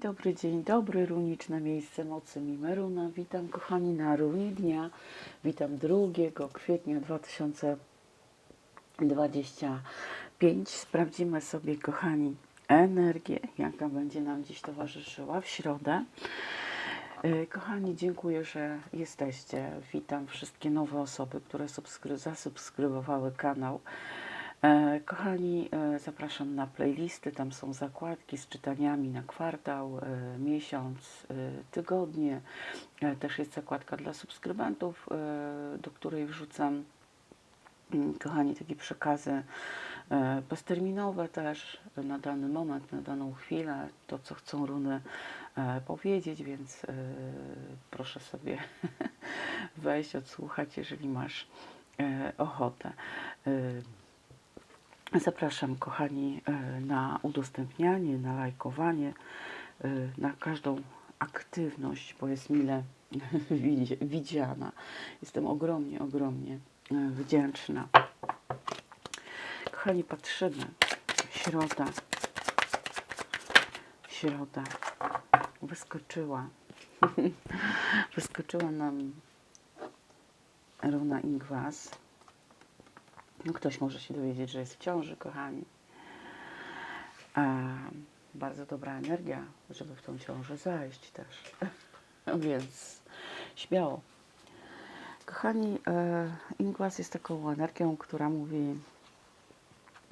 Dobry, dzień dobry, runiczne miejsce mocy Mimeruna. Witam kochani na runie dnia. Witam 2 kwietnia 2025. Sprawdzimy sobie kochani energię, jaka będzie nam dziś towarzyszyła w środę. E, Kochani, dziękuję, że jesteście. Witam wszystkie nowe osoby, które subskry- zasubskrybowały kanał. E, Kochani, e, zapraszam na playlisty. Tam są zakładki z czytaniami na kwartał, e, miesiąc, tygodnie. Też jest zakładka dla subskrybentów, do której wrzucam, mm, kochani, takie przekazy bezterminowe też na dany moment, na daną chwilę, to co chcą runy powiedzieć, więc proszę sobie wejść, odsłuchać, jeżeli masz ochotę. Zapraszam, kochani, e, na udostępnianie, na lajkowanie, e, na każdą aktywność, bo jest mile widzi- widziana. Jestem ogromnie, ogromnie e, wdzięczna. Kochani, patrzymy. Środa. Środa. Wyskoczyła. Wyskoczyła nam runa Ingwas. No ktoś może się dowiedzieć, że jest w ciąży, kochani. A, bardzo dobra energia, żeby w tą ciążę zajść też. Więc śmiało. Kochani, e, Ingwas jest taką energią, która mówi,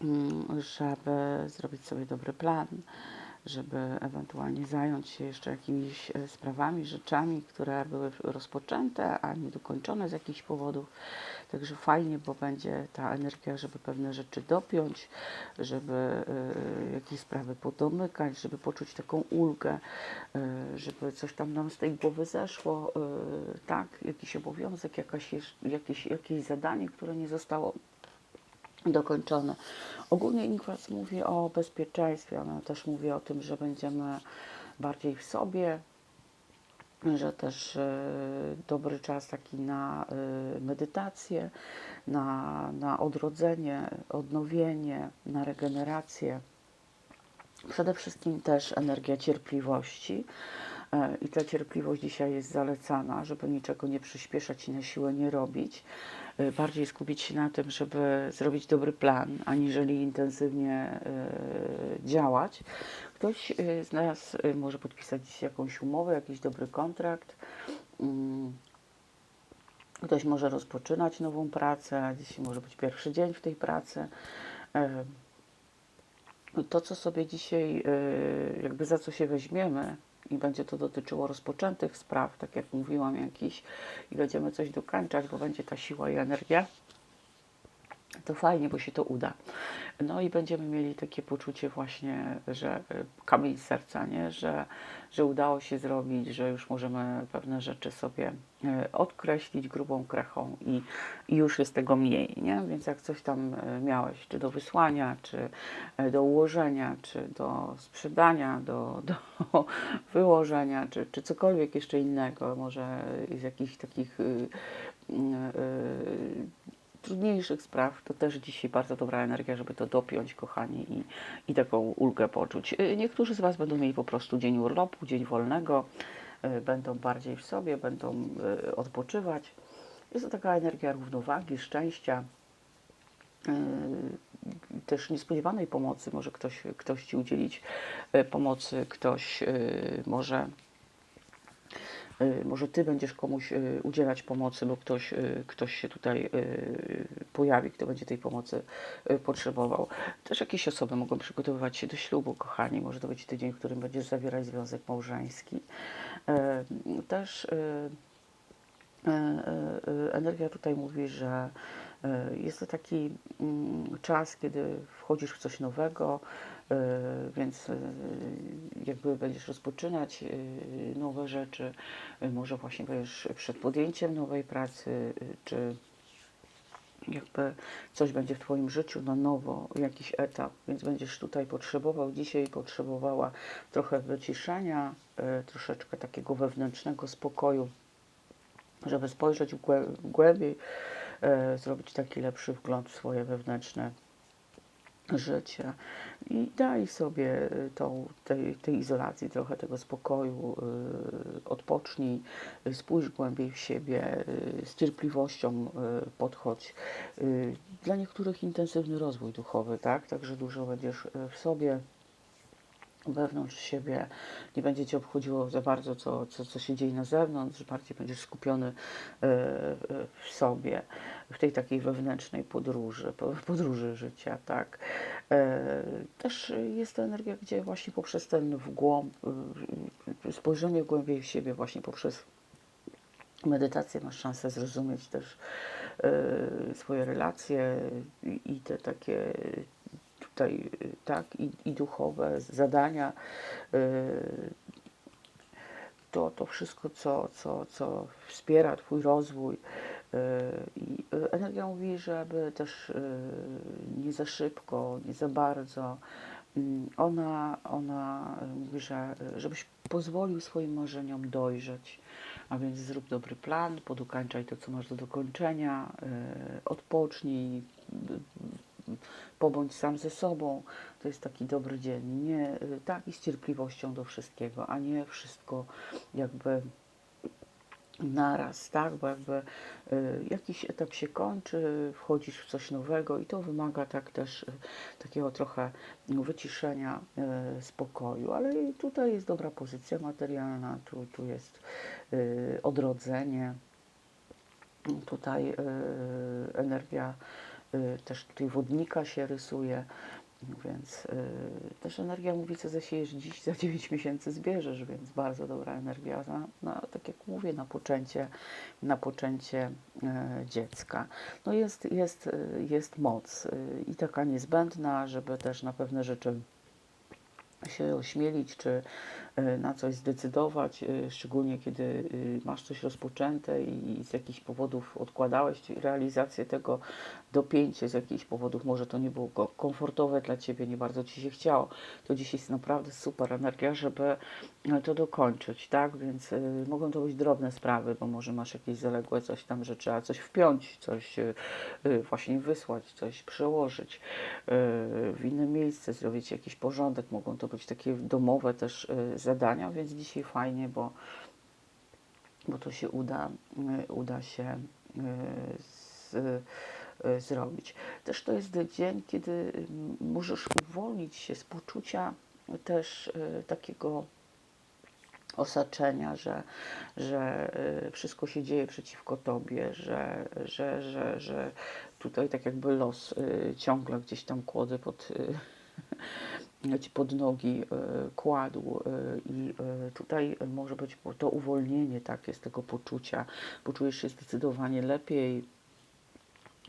mm, żeby zrobić sobie dobry plan, żeby ewentualnie zająć się jeszcze jakimiś e, sprawami, rzeczami, które były rozpoczęte, a nie dokończone z jakichś powodów. Także fajnie, bo będzie ta energia, żeby pewne rzeczy dopiąć, żeby e, jakieś sprawy podomykać, żeby poczuć taką ulgę, e, żeby coś tam nam z tej głowy zeszło, e, tak, jakiś obowiązek, jakaś, jakieś, jakieś zadanie, które nie zostało dokończone. Ogólnie Inkwas mówi o bezpieczeństwie, ona też mówi o tym, że będziemy bardziej w sobie, że też e, dobry czas taki na e, medytację, na, na odrodzenie, odnowienie, na regenerację. Przede wszystkim też energia cierpliwości. E, I ta cierpliwość dzisiaj jest zalecana, żeby niczego nie przyspieszać i na siłę nie robić. E, Bardziej skupić się na tym, żeby zrobić dobry plan, aniżeli intensywnie e, działać. Ktoś e, z nas może podpisać jakąś umowę, jakiś dobry kontrakt. Mm, Ktoś może rozpoczynać nową pracę, dzisiaj może być pierwszy dzień w tej pracy. To, co sobie dzisiaj, y, jakby za co się weźmiemy, i będzie to dotyczyło rozpoczętych spraw, tak jak mówiłam, jakiś, i będziemy coś dokańczać, bo będzie ta siła i energia, to fajnie, bo się to uda. No i będziemy mieli takie poczucie właśnie, że y, kamień z serca, nie? Że, że udało się zrobić, że już możemy pewne rzeczy sobie y, odkreślić grubą krechą i, i już jest tego mniej, nie? Więc jak coś tam y, miałeś, czy do wysłania, czy do ułożenia, czy do sprzedania, do, do wyłożenia, czy, czy cokolwiek jeszcze innego, może z jakichś takich y, y, y, trudniejszych spraw, to też dzisiaj bardzo dobra energia, żeby to dopiąć, kochani, i, i taką ulgę poczuć. Y, Niektórzy z Was będą mieli po prostu dzień urlopu, dzień wolnego, y, będą bardziej w sobie, będą y, odpoczywać. Jest to taka energia równowagi, szczęścia, też niespodziewanej pomocy. Może ktoś, ktoś Ci udzielić pomocy, ktoś może może Ty będziesz komuś y, udzielać pomocy, bo ktoś, y, ktoś się tutaj pojawi, kto będzie tej pomocy potrzebował. Też jakieś osoby mogą przygotowywać się do ślubu, kochani. Może to być tydzień, w którym będziesz zawierać związek małżeński. Też energia tutaj mówi, że jest to taki mm, czas, kiedy wchodzisz w coś nowego, więc jakby będziesz rozpoczynać nowe rzeczy, może właśnie będziesz przed podjęciem nowej pracy, czy jakby coś będzie w Twoim życiu na nowo, jakiś etap, więc będziesz tutaj potrzebował, dzisiaj potrzebowała trochę wyciszenia, troszeczkę takiego wewnętrznego spokoju, żeby spojrzeć głębiej, e, zrobić taki lepszy wgląd w swoje wewnętrzne życie i daj sobie tą, tej, tej izolacji trochę tego spokoju, y, odpocznij, y, spójrz głębiej w siebie, z cierpliwością podchodź. Dla niektórych intensywny rozwój duchowy, tak? Także dużo będziesz w sobie, wewnątrz siebie, nie będzie Cię obchodziło za bardzo, co, co, co się dzieje na zewnątrz, bardziej będziesz skupiony e, e, w sobie, w tej takiej wewnętrznej podróży, po- podróży życia, tak. E, Też jest to energia, gdzie właśnie poprzez ten w głąb, y, spojrzenie głębiej w siebie, właśnie poprzez medytację masz szansę zrozumieć też e, swoje relacje i te takie tutaj, y, tak, i, i duchowe zadania, y, to, to wszystko, co, co, co wspiera Twój rozwój. y, I energia mówi, żeby też nie za szybko, nie za bardzo. Mm, Ona, ona mówi, że żebyś pozwolił swoim marzeniom dojrzeć. A więc zrób dobry plan, podokańczaj to, co masz do dokończenia, odpocznij, pobądź sam ze sobą. To jest taki dobry dzień. Nie, y, tak i z cierpliwością do wszystkiego, a nie wszystko jakby naraz, tak? Bo jakby y, jakiś etap się kończy, wchodzisz w coś nowego i to wymaga tak też y, takiego trochę wyciszenia, spokoju, ale tutaj jest dobra pozycja materialna, tu, tu jest odrodzenie, tutaj energia też tutaj wodnika się rysuje, więc y, też energia mówi, co zasiejesz dziś, za 9 miesięcy zbierzesz, więc bardzo dobra energia, na, na, tak jak mówię, na poczęcie, na poczęcie e, dziecka. No jest, jest, y, jest moc y, i taka niezbędna, żeby też na pewne rzeczy się ośmielić, czy y, na coś zdecydować, y, szczególnie kiedy y, masz coś rozpoczęte i z jakichś powodów odkładałeś realizację tego, dopięcie z jakichś powodów, może to nie było ko- komfortowe dla Ciebie, nie bardzo Ci się chciało, to dziś jest naprawdę super energia, żeby e, to dokończyć, tak? Więc y, mogą to być drobne sprawy, bo może masz jakieś zaległe coś tam, że trzeba coś wpiąć, coś y, właśnie wysłać, coś przełożyć y, w inne miejsce, zrobić jakiś porządek, mogą to być takie domowe też y, zadania, więc dzisiaj fajnie, bo, bo to się uda, y, uda się y, z, y, zrobić. Też to jest dzień, kiedy możesz uwolnić się z poczucia też y, takiego osaczenia, że, że y, wszystko się dzieje przeciwko tobie, że, że, że, że tutaj tak jakby los y, ciągle gdzieś tam kłody pod, y, pod nogi kładł i tutaj może być to uwolnienie takie z tego poczucia, poczujesz się zdecydowanie lepiej,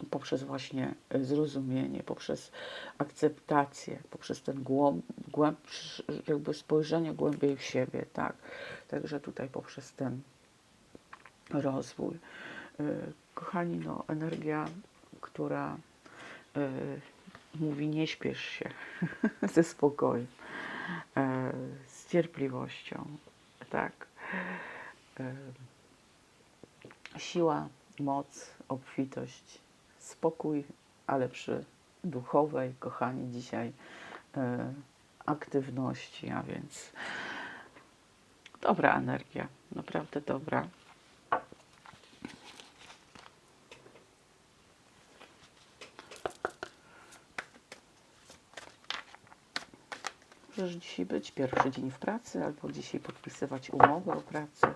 poprzez właśnie y, zrozumienie, poprzez akceptację, poprzez ten głębszy, jakby spojrzenie głębiej w siebie, tak. Także tutaj poprzez ten rozwój. Y, Kochani, no, energia, która y, mówi nie śpiesz się ze spokojem, z cierpliwością, tak. Siła, moc, obfitość, spokój, ale przy duchowej, kochani, dzisiaj y, aktywności, a więc dobra energia, naprawdę dobra. Możesz dzisiaj być pierwszy dzień w pracy, albo dzisiaj podpisywać umowę o pracę.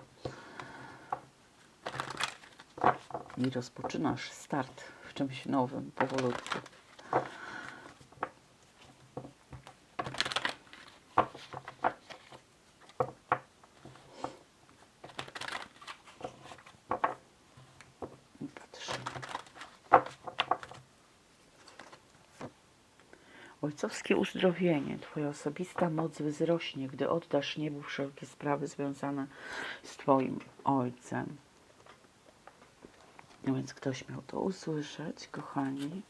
I rozpoczynasz start czymś nowym, powolutku. Ojcowskie uzdrowienie, Twoja osobista moc wzrośnie, gdy oddasz niebu wszelkie sprawy związane z Twoim Ojcem. No więc ktoś miał to usłyszeć, kochani.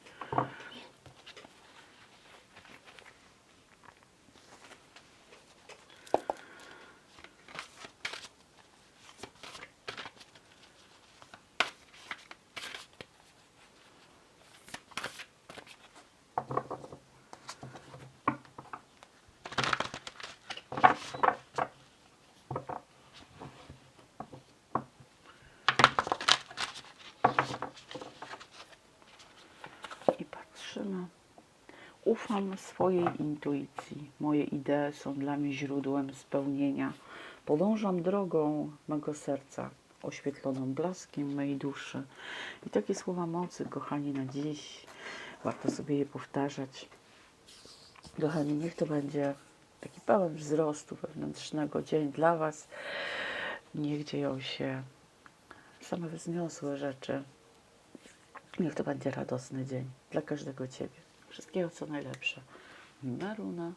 Ufam swojej intuicji. Moje idee są dla mnie źródłem spełnienia. Podążam drogą mego serca, oświetloną blaskiem mej duszy. I takie słowa mocy, kochani, na dziś. Warto sobie je powtarzać. Kochani, niech to będzie taki pełen wzrostu wewnętrznego dzień dla Was. Niech dzieją się same wzniosłe rzeczy. Niech to będzie radosny dzień dla każdego Ciebie. Wszystkiego co najlepsze. Maruna.